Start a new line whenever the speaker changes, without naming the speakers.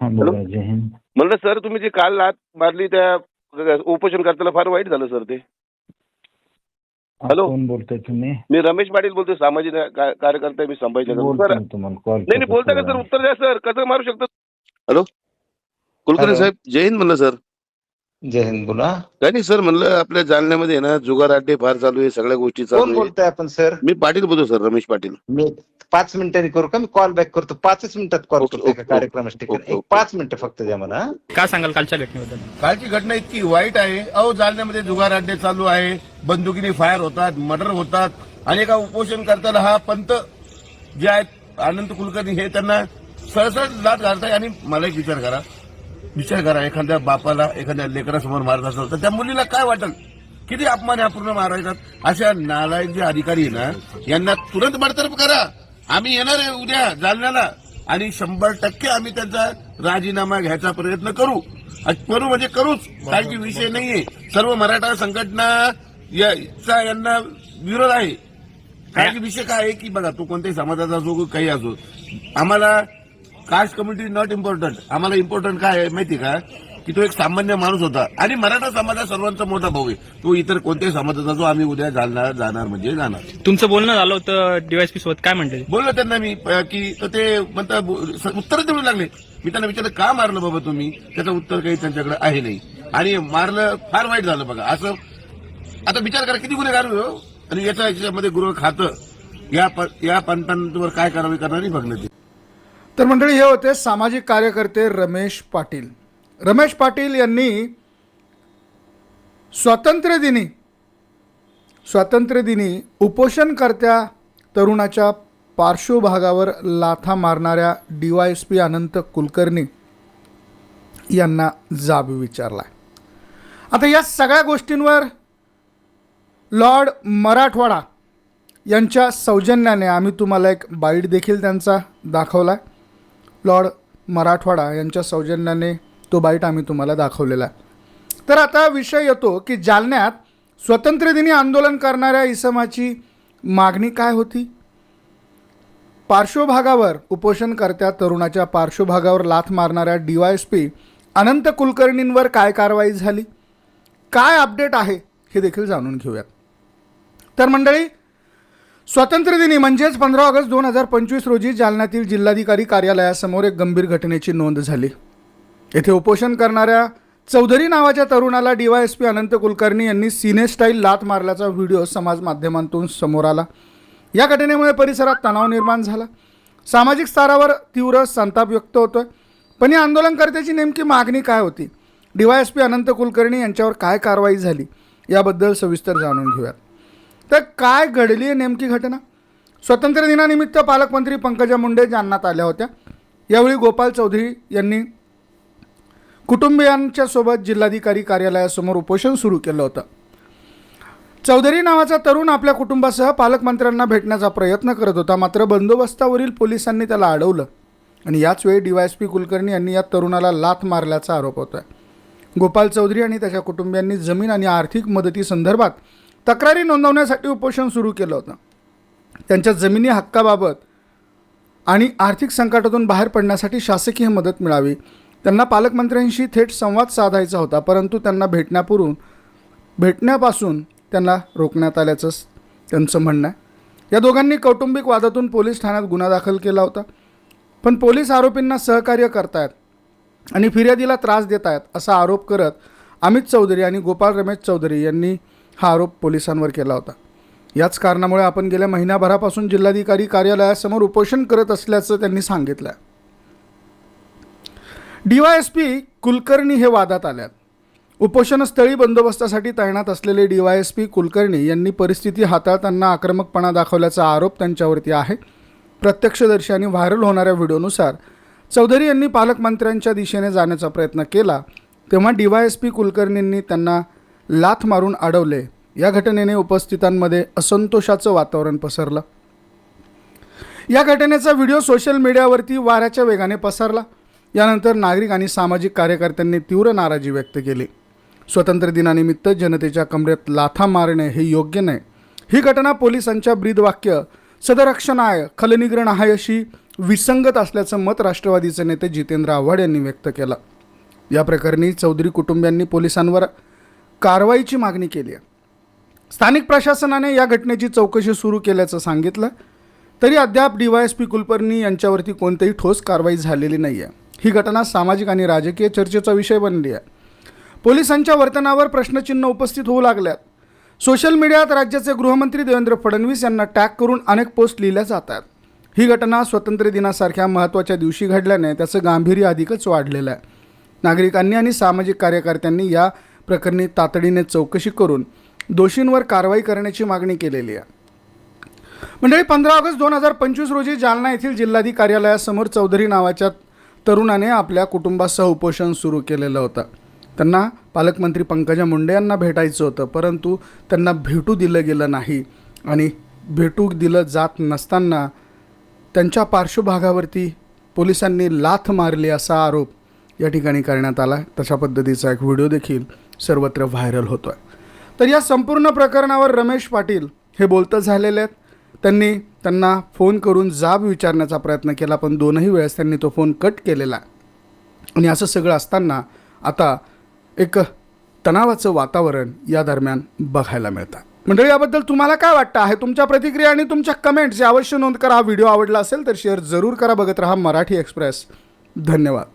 हा बोला जय हिंद.
म्हणलं सर तुम्ही जी काल लात मारली त्या उपोषण करताना फार वाईट झालं सर ते. हॅलो.
कोण बोलताय तुम्ही?
मी रमेश पाटील बोलतोय सामाजिक का- कार्यकर्ता आहे मी संभाजीनगर.
बोलतो
सर
मी तुम्हाला कॉल
नाही नाही बोलता का सर? उत्तर द्या सर. कसं मारू शकतो? हॅलो? कुलकर्णी
हॅलो.
साहेब जय हिंद म्हणलं सर.
जय हिंद बोला.
काय नाही सर म्हणलं आपल्या जालन्यामध्ये ना जुगार अड्डे फार चालू आहे सगळ्या गोष्टी चालू
कोण
आहे.
बोलताय आपण सर?
मी पाटील बोलतो सर रमेश पाटील.
मी पाच मिनिटांनी करू का? मी कॉल बॅक करतो. पाचच मिनिटात कॉल
ओके,
करतो एका
ओके,
कार्यक्रमाच्या ठिकाणी
ओके,
एक
ओके.
पाच मिनिटं फक्त द्या मला हा?
काय सांगाल कालच्या घटनेबद्दल?
कालची घटना इतकी वाईट आहे. अहो जालन्यामध्ये जुगार अड्डे चालू आहे. बंदुकीने फायर होतात मर्डर होतात. आणि एका उपोषण करताना हा पंत जे आहेत आनंद कुलकर्णी हे त्यांना सहसह लाट घालताय. आणि मला एक विचार करा. विचार करा एखाद्या बापाला एखाद्या लेकरासमोर मारत असेल तर त्या मुलीला काय वाटेल? किती अपमान अपूर्ण मारायचा? अशा नालायक जे अधिकारी ना यांना तुरंत बडतर्फ करा. आम्ही येणार आहे उद्या जालन्याला आणि शंभर टक्के आम्ही त्यांचा राजीनामा घ्यायचा प्रयत्न करू. करू म्हणजे करूच काही विषय नाहीये. सर्व मराठा संघटना याचा यांना विरोध आहे. काही विषय काय आहे की बघा तो कोणत्याही समाजाचा असो काही असो आम्हाला कास्ट कम्युनिटी नॉट इम्पॉर्टंट. आम्हाला इम्पॉर्टंट काय आहे माहिती का? की तो एक सामान्य माणूस होता. आणि मराठा समाज हा सर्वांचा मोठा भाऊ आहे. तो इतर कोणत्याही समाजाचा असो आम्ही उद्या जाणार जाणार म्हणजे जाणार.
तुमचं बोलणं झालं होतं डीवायसपी सोबत. काय म्हणते?
बोललो त्यांना मी अ, की तर ते म्हणता उत्तर देऊ लागले. मी त्यांना विचारलं का मारलं बाबा तुम्ही? त्याचं उत्तर काही त्यांच्याकडे आहे नाही. आणि मारलं फार वाईट झालं बघा. असं आता विचार करा किती गुन्हेगार आहे हो? आणि याच्या याच्यामध्ये गृह खातं. या प- या पंतांवर काय कारवाई करणार नाही बघणं ते.
तर मंडळी हे होते सामाजिक कार्यकर्ते रमेश पाटील. रमेश पाटील यांनी स्वातंत्र्यदिनी स्वातंत्र्यदिनी उपोषणकर्त्या तरुणाच्या पार्श्वभागावर लाथा मारणाऱ्या D Y S P Anant Kulkarni यांना जाब विचारला आता या सगळ्या गोष्टींवर लॉर्ड मराठवाडा यांच्या सौजन्याने आम्ही तुम्हाला एक बाईट देखील त्यांचा दाखवला लॉर्ड मराठवाडा यांच्या सौजन्याने तो बाईट आम्ही तुम्हाला दाखवलेला आहे. तर आता विषय येतो की जालन्यात स्वातंत्र्यदिनी आंदोलन करणाऱ्या इसमाची मागणी काय होती? पार्श्वभागावर उपोषणकर्त्या तरुणाच्या पार्श्वभागावर लाथ मारणाऱ्या D Y S P Anant कुलकर्णींवर काय कारवाई झाली? काय अपडेट आहे हे देखील जाणून घेऊयात. तर मंडळी स्वातंत्र्यदिनी म्हणजेच पंधरा ऑगस्ट दोन हजार पंचवीस रोजी जालन्यातील जिल्हाधिकारी कार्यालयासमोर एक गंभीर घटनेची नोंद झाली. येथे उपोषण करणाऱ्या चौधरी नावाच्या तरुणाला डीवायएसपी अनंत कुलकर्णी यांनी सिने स्टाईल लात मारल्याचा व्हिडिओ समाज माध्यमांतून समोर आला. या घटनेमुळे परिसरात तणाव निर्माण झाला. सामाजिक स्तरावर तीव्र संताप व्यक्त होतोय. पण या आंदोलनकर्त्याची नेमकी मागणी काय होती? डीवायएसपी अनंत कुलकर्णी यांच्यावर काय कारवाई झाली? याबद्दल सविस्तर जाणून घेऊयात. तर काय घडली आहे नेमकी घटना? स्वातंत्र्य दिनानिमित्त पालकमंत्री पंकजा मुंडे जालन्यात आल्या होत्या. यावेळी गोपाल चौधरी यांनी कुटुंबियांच्या सोबत जिल्हाधिकारी कार्यालयासमोर उपोषण सुरू केलं होतं. चौधरी नावाचा तरुण आपल्या कुटुंबासह पालकमंत्र्यांना भेटण्याचा प्रयत्न करत होता मात्र बंदोबस्तावरील पोलिसांनी त्याला अडवलं. आणि याच वेळी डीवायएसपी कुलकर्णी यांनी या तरुणाला लाथ मारल्याचा आरोप होता गोपाल चौधरी आणि त्याच्या कुटुंबियांनी जमीन आणि आर्थिक मदतीसंदर्भात तक्रारी नोंदवण्यासाठी उपोषण सुरू केलं होतं. त्यांच्या जमिनी हक्काबाबत आणि आर्थिक संकटातून बाहेर पडण्यासाठी शासकीय मदत मिळावी. त्यांना पालकमंत्र्यांशी थेट संवाद साधायचा होता परंतु त्यांना भेटण्यापूर्वी भेटण्यापासून त्यांना रोखण्यात आल्याचं त्यांचं म्हणणं आहे. या दोघांनी कौटुंबिक वादातून पोलीस ठाण्यात गुन्हा दाखल केला होता. पण पोलीस आरोपींना सहकार्य करतायत आणि फिर्यादीला त्रास देत आहेत असा आरोप करत अमित चौधरी आणि गोपाळ रमेश चौधरी यांनी हा आरोप पोलिसांवर केला होता. याच कारणामुळे आपण गेल्या महिन्याभरापासून जिल्हाधिकारी कार्यालयासमोर उपोषण करत असल्याचं त्यांनी सांगितलं डीवायएसपी कुलकर्णी हे वादात आल्यात. उपोषणस्थळी बंदोबस्तासाठी तैनात असलेले डीवायएसपी कुलकर्णी यांनी परिस्थिती हाताळताना आक्रमकपणा दाखवल्याचा आरोप त्यांच्यावरती आहे. प्रत्यक्षदर्शी आणि व्हायरल होणाऱ्या व्हिडिओनुसार चौधरी यांनी पालकमंत्र्यांच्या दिशेने जाण्याचा प्रयत्न केला तेव्हा डीवायएसपी कुलकर्णींनी त्यांना लाथ मारून अडवले. या घटनेने उपस्थितांमध्ये असंतोषाचं वातावरण पसरलं. या घटनेचा व्हिडिओ सोशल मीडियावरती वाऱ्याच्या वेगाने पसरला. यानंतर नागरिक आणि सामाजिक कार्यकर्त्यांनी तीव्र नाराजी व्यक्त केली. स्वतंत्र दिनानिमित्त जनतेच्या कमरेत लाथा मारणे हे योग्य नाही. ही घटना पोलिसांच्या ब्रीदवाक्य सदरक्षणाय खलनिग्रहणाय अशी विसंगत असल्याचं मत राष्ट्रवादीचे नेते जितेंद्र आव्हाड यांनी व्यक्त केलं. या प्रकरणी चौधरी कुटुंबियांनी पोलिसांवर कारवाईची मागणी केली आहे. स्थानिक प्रशासनाने या घटनेची चौकशी सुरू केल्याचं सांगितलं. तरी अद्याप डीवायएसपी कुलकर्णी यांच्यावरती कोणतीही ठोस कारवाई झालेली नाही आहे ही घटना सामाजिक आणि राजकीय चर्चेचा विषय बनली आहे. पोलिसांच्या वर्तनावर प्रश्नचिन्ह उपस्थित होऊ लागल्यात. सोशल मीडियात राज्याचे गृहमंत्री देवेंद्र फडणवीस यांना टॅग करून अनेक पोस्ट लिहिल्या जातात. ही घटना स्वातंत्र्य दिनासारख्या महत्त्वाच्या दिवशी घडल्याने त्याचं गांभीर्य अधिकच वाढलेलं आहे. नागरिकांनी आणि सामाजिक कार्यकर्त्यांनी या प्रकरणी तातडीने चौकशी करून दोषींवर कारवाई करण्याची मागणी केलेली आहे. मंडळी पंधरा ऑगस्ट दोन हजार पंचवीस रोजी जालना येथील जिल्हाधिकारी कार्यालयासमोर चौधरी नावाच्या तरुणाने आपल्या कुटुंबासह उपोषण सुरू केलेलं होतं. त्यांना पालकमंत्री पंकजा मुंडे यांना भेटायचं होतं परंतु त्यांना भेटू दिलं गेलं नाही आणि भेटू दिलं जात नसताना त्यांच्या पार्श्वभागावरती पोलिसांनी लाथ मारली असा आरोप या ठिकाणी करण्यात आला तशा पद्धतीचा एक व्हिडिओ देखील सर्वत्र व्हायरल होतो आहे तर या संपूर्ण प्रकरणावर रमेश पाटील हे बोलतं झालेले आहेत. त्यांनी त्यांना फोन करून जाब विचारण्याचा प्रयत्न केला पण दोनही वेळेस त्यांनी तो फोन कट केलेला आहे. आणि असं सगळं असताना आता एक तणावाचं वातावरण या दरम्यान बघायला मिळतं. मंडळी याबद्दल तुम्हाला काय वाटतं? आहे तुमच्या प्रतिक्रिया आणि तुमच्या कमेंट्स अवश्य नोंद करा. हा व्हिडिओ आवडला असेल तर शेअर जरूर करा. बघत राहा मराठी एक्सप्रेस धन्यवाद.